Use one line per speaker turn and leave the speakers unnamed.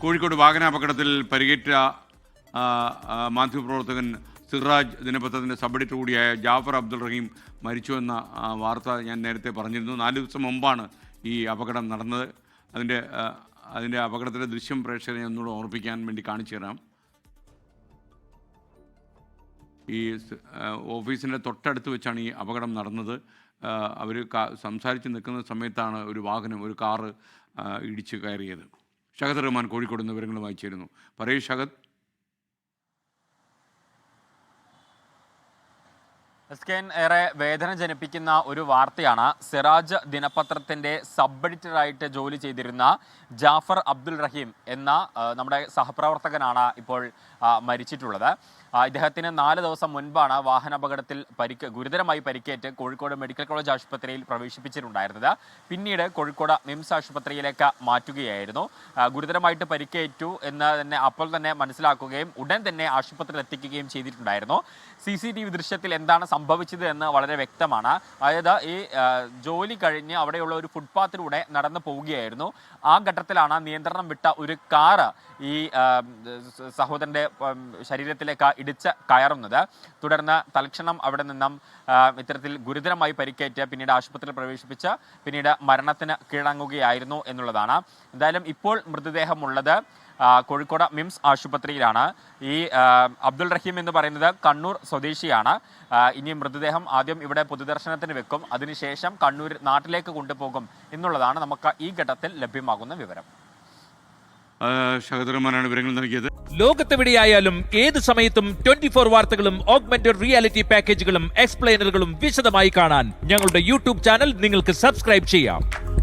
കോഴിക്കോട് വാഹനാപകടത്തിൽ പരിക്കേറ്റ മാധ്യമപ്രവർത്തകൻ സിറാജ് ദിനപത്രത്തിൻ്റെ സബ് എഡിറ്റർ കൂടിയായ ജാഫർ അബ്ദുൾ റഹീം മരിച്ചു എന്ന വാർത്ത ഞാൻ നേരത്തെ പറഞ്ഞിരുന്നു നാല് ദിവസം മുമ്പാണ് ഈ അപകടം നടന്നത് അതിൻ്റെ അതിൻ്റെ അപകടത്തിൻ്റെ ദൃശ്യം പ്രേക്ഷകരെ ഒന്നുകൂടെ ഓർപ്പിക്കാൻ വേണ്ടി കാണിച്ചു തരാം ഈ ഓഫീസിൻ്റെ തൊട്ടടുത്ത് വെച്ചാണ് ഈ അപകടം നടന്നത് അവർ സംസാരിച്ച് നിൽക്കുന്ന സമയത്താണ് ഒരു വാഹനം ഒരു കാറ് ഇടിച്ചു കയറിയത് ഷഹദ് റഹ്മാൻ കോഴിക്കോട് നിന്ന് വിവരങ്ങളുമായി ചേരുന്നു പറയൂ ഷഹദ്
എസ് ഏറെ വേദന ജനിപ്പിക്കുന്ന ഒരു വാർത്തയാണ് സിറാജ് ദിനപത്രത്തിന്റെ സബ് എഡിറ്ററായിട്ട് ജോലി ചെയ്തിരുന്ന ജാഫർ അബ്ദുൽ റഹീം എന്ന നമ്മുടെ സഹപ്രവർത്തകനാണ് ഇപ്പോൾ മരിച്ചിട്ടുള്ളത് ഇദ്ദേഹത്തിന് നാല് ദിവസം മുൻപാണ് വാഹനാപകടത്തിൽ പരിക്ക് ഗുരുതരമായി പരിക്കേറ്റ് കോഴിക്കോട് മെഡിക്കൽ കോളേജ് ആശുപത്രിയിൽ പ്രവേശിപ്പിച്ചിട്ടുണ്ടായിരുന്നത് പിന്നീട് കോഴിക്കോട് മിംസ് ആശുപത്രിയിലേക്ക് മാറ്റുകയായിരുന്നു ഗുരുതരമായിട്ട് പരിക്കേറ്റു എന്ന് തന്നെ അപ്പോൾ തന്നെ മനസ്സിലാക്കുകയും ഉടൻ തന്നെ ആശുപത്രിയിൽ എത്തിക്കുകയും ചെയ്തിട്ടുണ്ടായിരുന്നു സി ദൃശ്യത്തിൽ എന്താണ് സംഭവിച്ചത് എന്ന് വളരെ വ്യക്തമാണ് അതായത് ഈ ജോലി കഴിഞ്ഞ് അവിടെയുള്ള ഒരു ഫുട്പാത്തിലൂടെ നടന്നു പോവുകയായിരുന്നു ആ ഘട്ടത്തിലാണ് നിയന്ത്രണം വിട്ട ഒരു കാറ് ഈ സഹോദരന്റെ ശരീരത്തിലേക്ക് ഇടിച്ച് കയറുന്നത് തുടർന്ന് തൽക്ഷണം അവിടെ നിന്നും ഇത്തരത്തിൽ ഗുരുതരമായി പരിക്കേറ്റ് പിന്നീട് ആശുപത്രിയിൽ പ്രവേശിപ്പിച്ച് പിന്നീട് മരണത്തിന് കീഴടങ്ങുകയായിരുന്നു എന്നുള്ളതാണ് എന്തായാലും ഇപ്പോൾ മൃതദേഹമുള്ളത് കോഴിക്കോട് മിംസ് ആശുപത്രിയിലാണ് ഈ അബ്ദുൾ റഹീം എന്ന് പറയുന്നത് കണ്ണൂർ സ്വദേശിയാണ് ഇനി മൃതദേഹം ആദ്യം ഇവിടെ പൊതുദർശനത്തിന് വെക്കും അതിനുശേഷം കണ്ണൂർ നാട്ടിലേക്ക് കൊണ്ടുപോകും എന്നുള്ളതാണ് നമുക്ക് ഈ ഘട്ടത്തിൽ ലഭ്യമാകുന്ന വിവരം
നൽകിയത്
ലോകത്തെവിടെയായാലും ഏത് സമയത്തും ട്വന്റി ഫോർ വാർത്തകളും ഓഗ്മെന്റഡ് റിയാലിറ്റി പാക്കേജുകളും എക്സ്പ്ലെയിനറുകളും വിശദമായി കാണാൻ ഞങ്ങളുടെ യൂട്യൂബ് ചാനൽ നിങ്ങൾക്ക് സബ്സ്ക്രൈബ് ചെയ്യാം